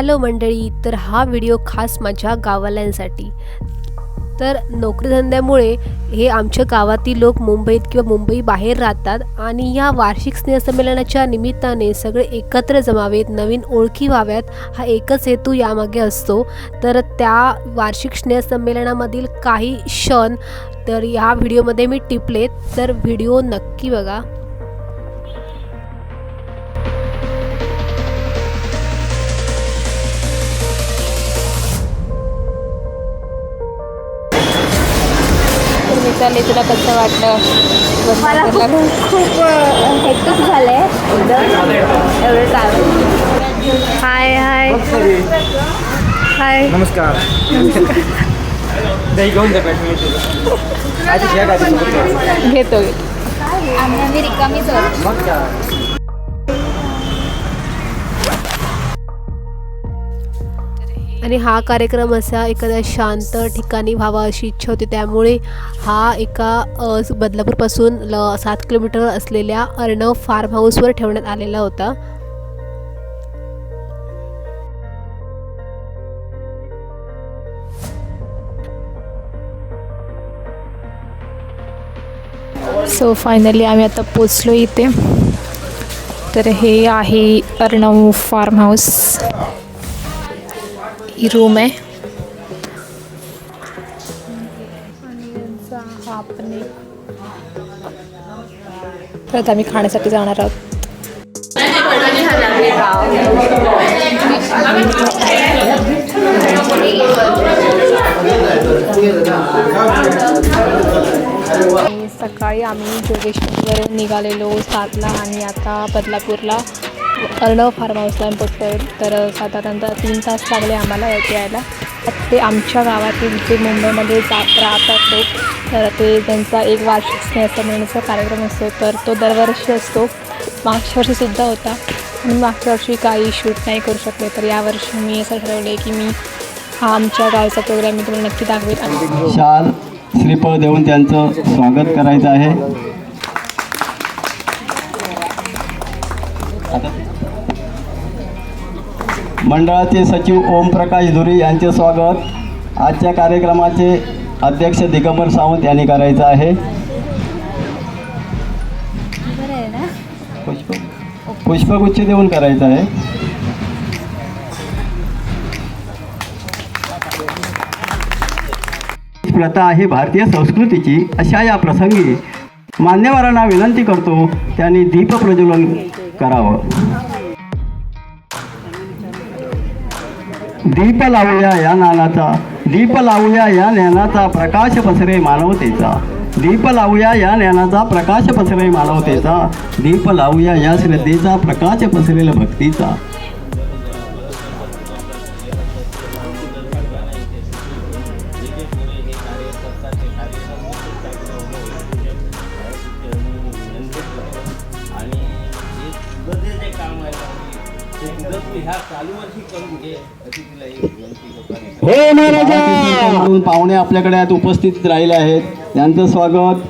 Hello मंडळी तर हा व्हिडिओ खास माझ्या गावाल्यांसाठी तर नोकरीधंद्यामुळे हे आमच्या गावातील लोक मुंबईत किंवा मुंबई बाहेर राहतात आणि या वार्षिक स्नेहसंमेलनाच्या निमित्ताने सगळे एकत्र जमावेत नवीन ओळखी व्हाव्यात हा एकच हेतू यामागे असतो. तर त्या वार्षिक स्नेहसंमेलनामधील काही क्षण तर ह्या व्हिडिओमध्ये मी टिपलेत. तर व्हिडिओ नक्की बघा. मित्रांनी तुला कसं वाटलं? मला खूप खूप हेक्टिक झालं आहे एकदम एवढं ट्रॅव्हल हाय हाय हाय नमस्कार. दही घेऊन घेतो आम्ही आम्ही रिकामीच आणि हा कार्यक्रम असा एखाद्या शांत ठिकाणी व्हावा अशी इच्छा होती. त्यामुळे हा एका बदलापूरपासून ल सात किलोमीटर असलेल्या अर्णव फार्म हाऊसवर ठेवण्यात आलेला होता. सो फायनली आम्ही आता पोचलो इथे. तर हे आहे अर्णव फार्म हाऊस ही रूम आहे. परत आम्ही खाण्यासाठी जाणार आहोत. आणि सकाळी आम्ही जोगेश्वरवरून निघालेलो सातला आणि आता बदलापूरला. अर्णव फार्म हाऊसला आम्ही तर साधारणतः तीन तास लागले आम्हाला येथे यायला. ते आमच्या गावातील जे मुंबईमध्ये जात राहतात लोक. तर ते त्यांचा एक वार्षिक स्नेहसंमेलनाचा कार्यक्रम असतो. तर तो दरवर्षी असतो. मागच्या वर्षीसुद्धा होता. आणि मागच्या वर्षी काही शूट नाही करू शकले. तर यावर्षी मी असं ठरवलं की मी हा आमच्या गावचा प्रोग्राम मी तुम्हाला नक्की दाखवेल. शाल श्रीफळ देऊन त्यांचं स्वागत करायचं आहे. आता मंडळाचे सचिव ओमप्रकाश धुरी यांचे स्वागत. आजच्या कार्यक्रमाचे अध्यक्ष दिगंबर सावंत यांनी करायचं आहे. पुष्प पुष्पगुच्छ देऊन करायचं आहे. प्रथा आहे भारतीय संस्कृतीची. अशा या प्रसंगी मान्यवरांना विनंती करतो त्यांनी दीप प्रज्वलन करावं. दीप लावूया या नानाचा दीप लावूया या ज्ञानाचा प्रकाश पसरे मानवतेचा दीप लावूया या ज्ञानाचा प्रकाश पसरे मानवतेचा दीप लावूया या श्रद्धेचा प्रकाश पसरेल भक्तीचा. पाहुणे आपल्याकडे आज उपस्थित राहिले आहेत. त्यांचं स्वागत.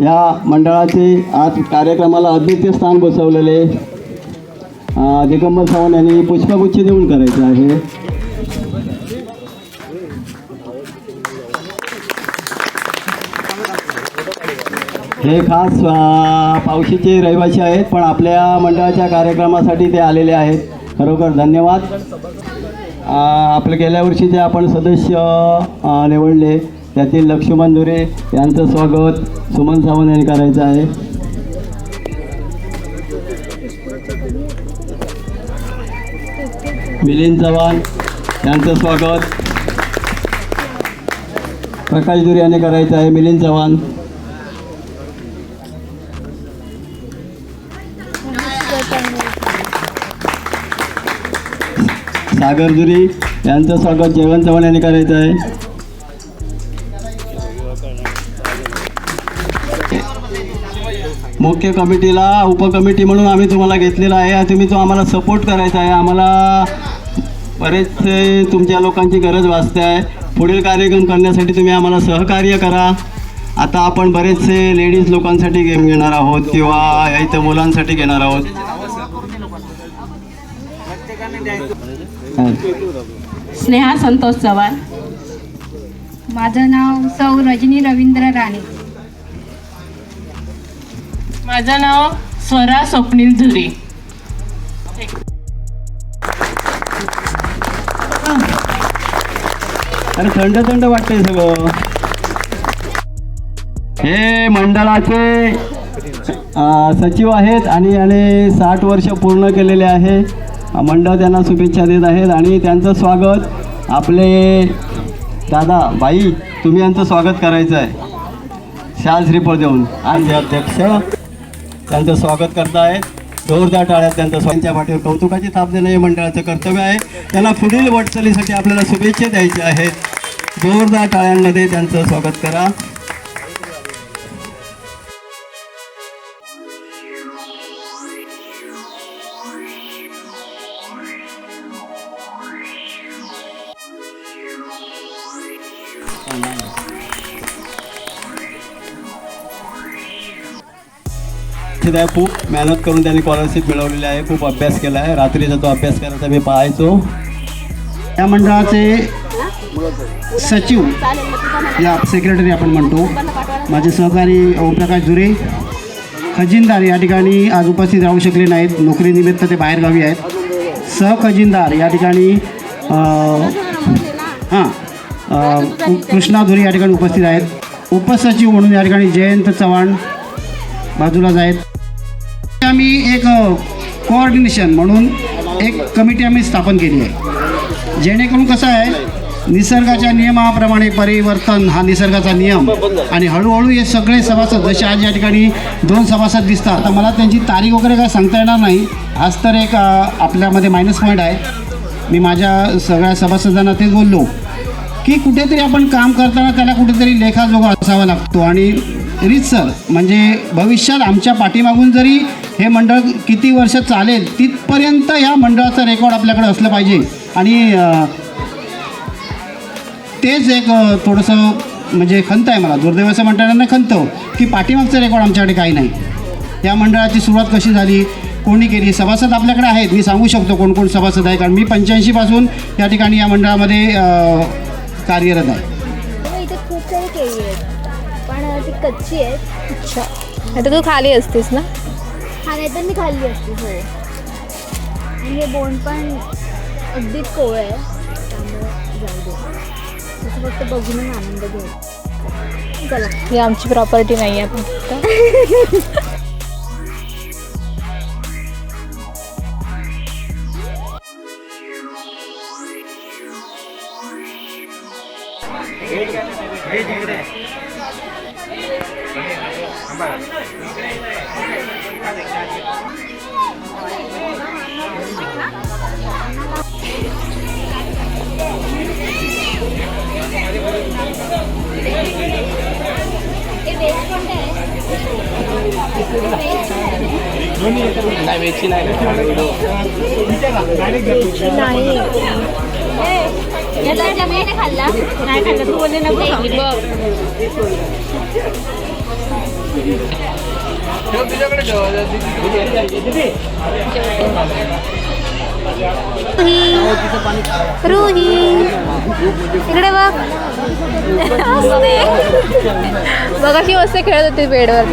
या मंडळाचे आज कार्यक्रमाला अद्वितीय स्थान बसवलेले दिगंबर सावंत यांनी पुष्पगुच्छ देऊन करायचं आहे. हे खास पावशीचे रहिवासी आहेत पण आपल्या मंडळाच्या कार्यक्रमासाठी ते आलेले आहेत. खरोखर धन्यवाद. आपलं गेल्या वर्षीचे आपण सदस्य निवडले त्यातील लक्ष्मण धुरे यांचं स्वागत सुमन सावंत यांनी करायचं आहे. मिलिंद चव्हाण यांचं स्वागत. प्रकाश धुरे यांनी करायचं आहे. मिलिंद चव्हाण. सागर यांचं स्वागत जेवण चव्हाण यांनी करायचं आहे. मुख्य कमिटीला उपकमिटी म्हणून आम्ही तुम्हाला घेतलेला आहे तुम्ही तो आम्हाला सपोर्ट करायचा आहे. आम्हाला बरेचसे तुमच्या लोकांची गरज वाचते आहे. पुढील कार्यक्रम करण्यासाठी तुम्ही आम्हाला सहकार्य करा. आता आपण बरेचसे लेडीज लोकांसाठी गेम घेणार आहोत किंवा इथं मुलांसाठी घेणार आहोत. स्नेहा संतोष चव्हाण. माझं नाव सौ रजनी रवींद्र राणे. माझं नाव स्वरा स्वप्नील झुरे अरे थंड थंड वाटतंय सगळं. हे मंडळाचे सचिव आहेत आणि याने साठ वर्ष पूर्ण केलेले आहे. मंडळ त्यांना शुभेच्छा देत आहेत आणि त्यांचं स्वागत आपले दादा बाई तुम्ही यांचं स्वागत करायचं आहे. शाल श्रीफळ देऊन. आणि अध्यक्ष त्यांचं स्वागत करतायत जोरदार टाळ्यात त्यांचं स्वतःच्या पाठीवर कौतुकाची थाप देणं हे मंडळाचं कर्तव्य आहे. त्यांना पुढील वाटचालीसाठी आपल्याला शुभेच्छा द्यायच्या आहेत जोरदार टाळ्यांमध्ये त्यांचं स्वागत करा. तिथे आहे खूप मेहनत करून त्यांनी स्कॉलरशिप मिळवलेली आहे खूप अभ्यास केला आहे. रात्रीचा तो अभ्यास करायचा मी पाहायचो. या मंडळाचे सचिव या सेक्रेटरी आपण म्हणतो. माझे सहकारी ओमप्रकाश जुरे खजिनदार या ठिकाणी आज उपस्थित राहू शकले नाहीत. नोकरीनिमित्त ते बाहेरगावी आहेत. सहखजिनदार या ठिकाणी हां कृष्णा धुरे या ठिकाणी उपस्थित आहेत. उपसचिव म्हणून या ठिकाणी जयंत चव्हाण बाजूलाच आहेत. आम्ही एक कोऑर्डिनेशन म्हणून एक कमिटी आम्ही स्थापन केली आहे. जेणेकरून कसं आहे निसर्गाच्या नियमाप्रमाणे परिवर्तन हा निसर्गाचा नियम आणि हळूहळू हे सगळे सभासद जसे आज या ठिकाणी दोन सभासद दिसतात तर मला त्यांची तारीख वगैरे काय सांगता येणार नाही. हाच तर एक आपल्यामध्ये मायनस पॉईंट आहे. मी माझ्या सगळ्या सभासदांना तेच बोललो की कुठेतरी आपण काम करताना त्याला कुठेतरी लेखाजोगा असावा लागतो. आणि रीतसर म्हणजे भविष्यात आमच्या पाठीमागून जरी हे मंडळ किती वर्ष चालेल तिथपर्यंत ह्या मंडळाचं रेकॉर्ड आपल्याकडे असलं पाहिजे. आणि तेच एक थोडंसं म्हणजे खंत आहे मला. दुर्दैवाचं म्हणताना खंत की पाठीमागचं रेकॉर्ड आमच्याकडे काही नाही. या मंडळाची सुरुवात कशी झाली कोणी केली सभासद आपल्याकडे आहेत. मी सांगू शकतो कोण कोण सभासद आहे कारण मी पंच्याऐंशीपासून या ठिकाणी या मंडळामध्ये कार्यरत आहे. मग इथे खूप सारी केळी आहेत. पण ती कच्ची आहेत. अच्छा. आता तू खाली असतेस ना? हा नाही तर मी खाल्ली असते हो आणि हे बोंड पण अगदीच कोवळ आहे त्यामुळे जाऊ दे. तसं फक्त बघून आनंद घेऊ. चला. ही आमची प्रॉपर्टी नाही आहे फक्त नाही. वेची नाही खाल्ला. नाही खाल्ला तू बोलले नको बघ. रुही इकडे बघ. बघा की मस्त खेळत होती बेडवर.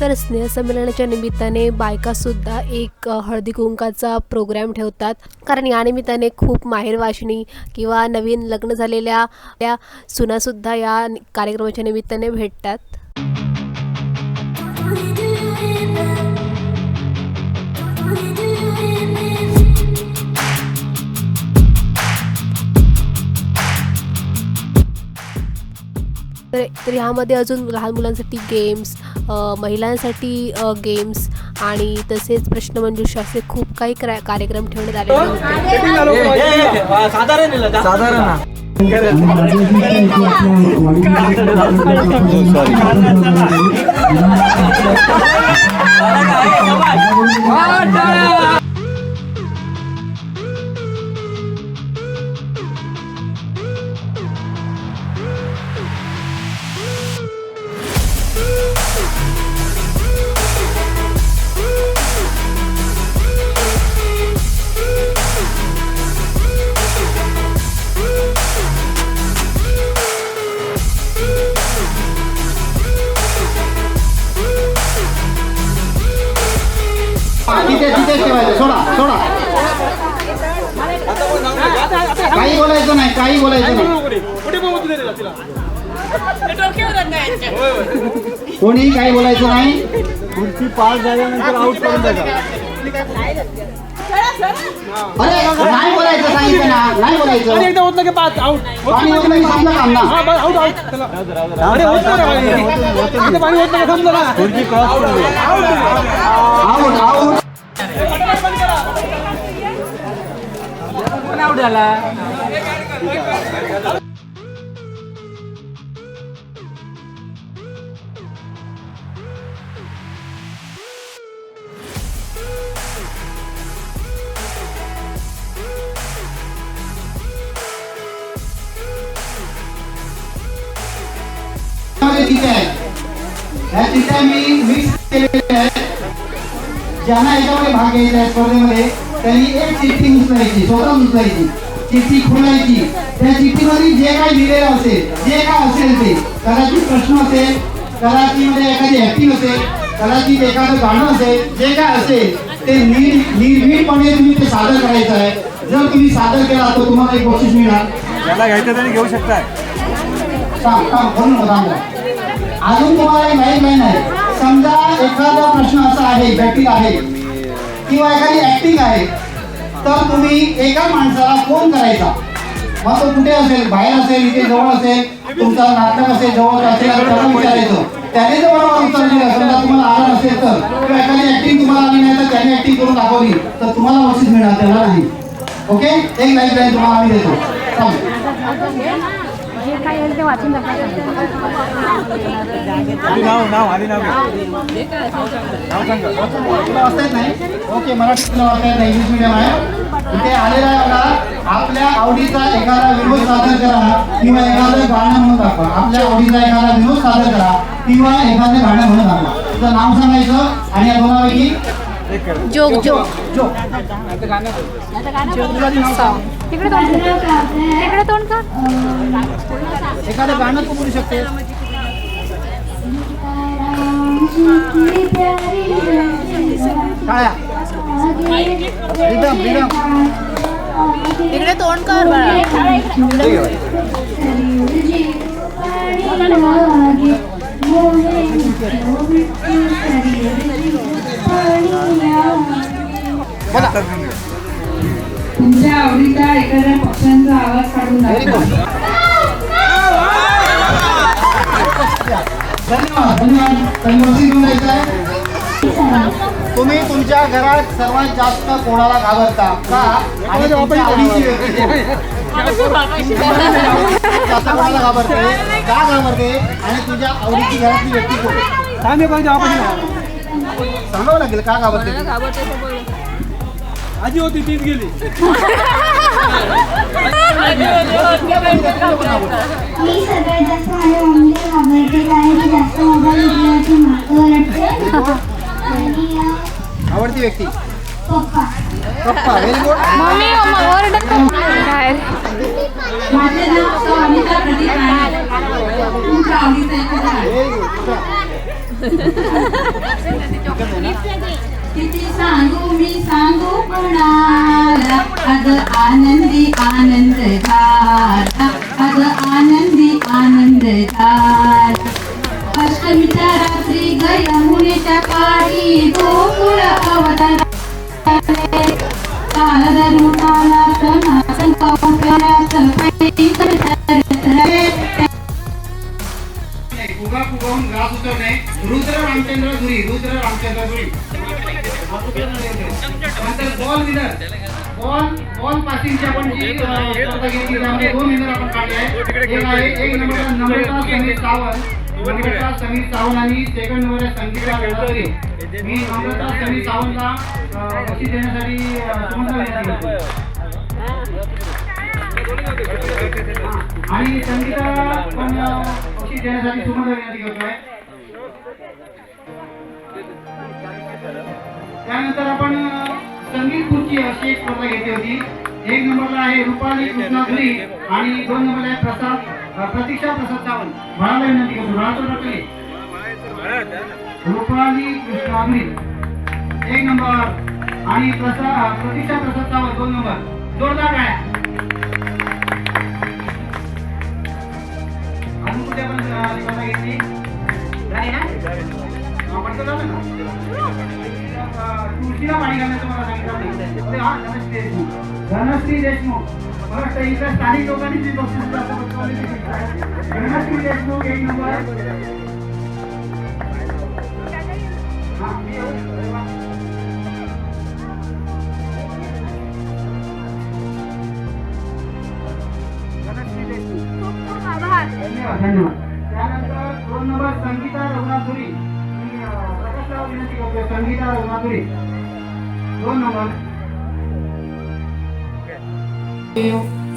तर स्नेहसंमेलनाच्या निमित्ताने बायकासुद्धा एक हळदी कुंकाचा प्रोग्राम ठेवतात. कारण या निमित्ताने खूप माहेर वाशिणी किंवा नवीन लग्न झालेल्या त्या सुनासुद्धा या कार्यक्रमाच्या निमित्ताने भेटतात. तर ह्यामध्ये अजून लहान मुलांसाठी गेम्स महिलांसाठी गेम्स आणि तसेच प्रश्नमंजुषा असे खूप काही कार्यक्रम ठेवण्यात आले कोणी काही बोलायचं नाही. खुर्ची पास झाल्यानंतर आउट करून टाका. अरे नाही बोलायचं सांगितलं ना. नाही बोलायचं. पाणी होत नाही संपलं काम ना. खुर्ची क्रॉस करून द्या आऊट आऊटमध्ये चिठ्ठ्या आहेत ह्या चिठ्ठ्या मी मिक्स केलेल्या आहेत ज्यांना याच्यामध्ये भाग घ्यायचा आहे स्पर्धेमध्ये. त्यांनी एक चिठ्ठी उचलायची स्वतः उचलायची चिठ्ठी खोलायची. त्या चिठ्ठीमध्ये जे काही लिहिलेलं असेल जे काय असेल ते कदाचित प्रश्न असेल कदाचित मध्ये एखादी ऍक्टिंग असेल कदाचित एखादं गाणं असेल जे काय असेल ते नीट निर्भीडपणे तुम्ही ते सादर करायचं आहे. जर तुम्ही सादर केला तर तुम्हाला एक बक्षीस मिळणार. ज्याला घ्यायचं त्याने घेऊ शकताय. थांब थांब करून थांब अजून तुम्हाला एक लाईन आहे समजा एखादा प्रश्न असा आहे जटिल आहे किंवा एखादी ऍक्टिंग आहे तर तुम्ही एका माणसाला फोन करायचा. मग तो कुठे असेल? बाहेर असेल? इथे जवळ असेल? तुमचा नाटक असेल? जवळ असेल? त्याला विचारायचं. त्याने जर मला उत्तर दिलं समजा तुम्हाला आलं नसेल तर किंवा एखादी ऍक्टिंग तुम्हाला आली नाही तर त्याने ऍक्टिंग करून दाखवली तर तुम्हाला बक्षीस मिळणार त्याला नाही. ओके एक लाईफ लाईन तुम्हाला आम्ही देतो. आधी नाव नाव आधी नाव घे. नाव सांगा. तुला वाचता येत नाही? ओके मराठी तुला वाचता येत नाही. इंग्लिश मिडियम आहे. इथे आलेला आहे बघा आपल्या आवडीचा एखादा विनोद सादर करा. किंवा एखादं गाणं म्हणून दाखवा. आपल्या आवडीचा एखादा विनोद सादर करा. किंवा एखादं गाणं म्हणून दाखवा. तुझं नाव सांगायचं आणि या दोनापैकी जोक जोक. जो तिकडे तोंड कर एखादं गाणं तू बोलू शकते टाळ्या रिदम रिदम. तिकडे तोंड कर तुमच्या आवडीचा एखाद्या पक्ष्यांचा आवाज काढून व्हेरी दाखवा गुड धन्यवाद धन्यवाद. तुम्ही तुमच्या घरात सर्वात जास्त कोणाला घाबरता? का? आणि तुमच्या आवडीची व्यक्ती कोण? जास्त कोणाला घाबरते? का घाबरते? आणि तुझ्या आवडीची घरातली व्यक्ती कोण? सांगे पाहिजे आपण सांगावं लागेल का घाबरते? आजी होती तीच गेली. मी सगळ्यात जास्त माझ्या मम्मीला घाबरते कारण की जास्त मोबाईल घेतल्यावरती मागं वाटते आणि अं, आवडती व्यक्ती. पप्पा. पप्पा व्हेरी गुड मम्मी ओरडत बाहेर. माझे नाव स्वामिता प्रदीप आहे. तुमच्या आवडीचा एखादा किती सांगू मी सांगू कोणाला अग आनंदी आनंद झाला. अग आनंदी आनंद झाला. अष्टमीच्या रात्री ग यमुनेच्या काठी गोकुळ रुद्र रामचंद्र धुरी रुद्र रामचंद्र धुरी नंतर बॉल विनर बॉल बॉल पासिंगची आपण जी स्पर्धा घेतली त्यामध्ये दोन विनर आपण काढले आहे एक आहे एक नंबरचा नम्रता समीर सावंत नम्रता समीर सावंत आणि सेकंड नंबर आहे संगीता गणपती मी नम्रता समीर सावंतला बक्षीस देण्यासाठी विनंती आणि संगीता पण बक्षीस देण्यासाठी सुमंत विनंती करतोय. त्यानंतर आपण संगीत खुर्ची अशी एक स्पर्धा घेतली होती. एक नंबरला आहे रुपाली कृष्णाधुरी आणि दोन नंबरला आहे प्रसाद प्रतीक्षा प्रसाद सावंत. म्हणाला विनंती करतो. म्हणाला टाकले रुपाली कृष्णाधुरी एक नंबर आणि प्रसाद प्रतीक्षा प्रसाद सावंत दोन नंबर जोरदार काय अजून कुठे पण स्पर्धा घेतली झाली ना? हा, झालं ना. तुळशीला पाणी घालण्याचं मला सांगितलं हा, धनश्री देशमुख. धनश्री देशमुख मला स्थानिक लोकांनी जी. धनश्री देशमुख. एक नंबर धन्यवाद. धन्यवाद. त्यानंतर दोन नंबर संगीता प्रकाशराव विनंती करतोय संगीता माधुरी दोन नंबर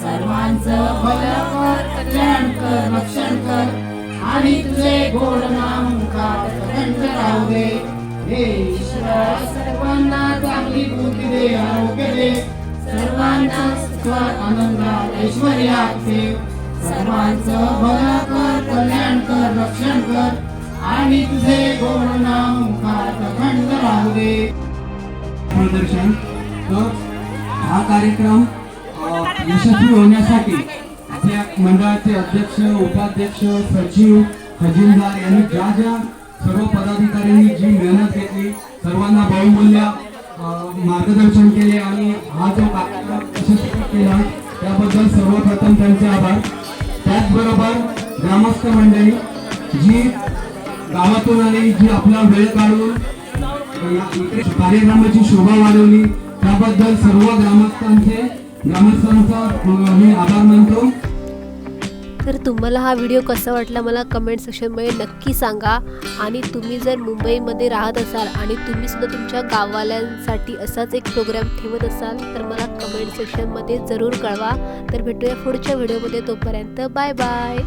सर्वांचं भलं कर कल्याण कर रक्षण कर आणि तुझे गोड नाम कात अखंड राहू दे हे ईश्वर सर्वांना चांगली बुद्धी दे आरोग्य दे सर्वांना सुखात आनंदात ऐश्वर्यात ठेव सर्वांचं भलं कर कल्याण कर रक्षण कर. आणि तुझे गोड नाम कात अखंड राहू दे प्रदर्शन तर हा कार्यक्रम यशस्वी होण्यासाठी आपल्या मंडळाचे अध्यक्ष उपाध्यक्ष सचिव खजिनदार यांनी ज्या ज्या सर्व पदाधिकाऱ्यांनी जी मेहनत घेतली सर्वांना बहुमूल्य मार्गदर्शन केले आणि हा जो कार्यक्रम यशस्वी केला त्याबद्दल सर्वप्रथम त्यांचे आभार. त्याचबरोबर ग्रामस्थ मंडळी जी गावातून आली जी आपला वेळ काढून कार्यक्रमाची शोभा वाढवली. त्याबद्दल सर्व ग्रामस्थांचे ग्रामस्थांचा मी आभार मानतो. तर तुम्हाला हा व्हिडिओ कसा वाटला मला कमेंट सेक्शनमध्ये नक्की सांगा. आणि तुम्ही जर मुंबईमध्ये राहत असाल आणि तुम्ही सुद्धा तुमच्या गाववाल्यांसाठी असाच एक प्रोग्राम ठेवत असाल तर मला कमेंट सेक्शनमध्ये जरूर कळवा. तर भेटूया पुढच्या व्हिडिओमध्ये तोपर्यंत बाय बाय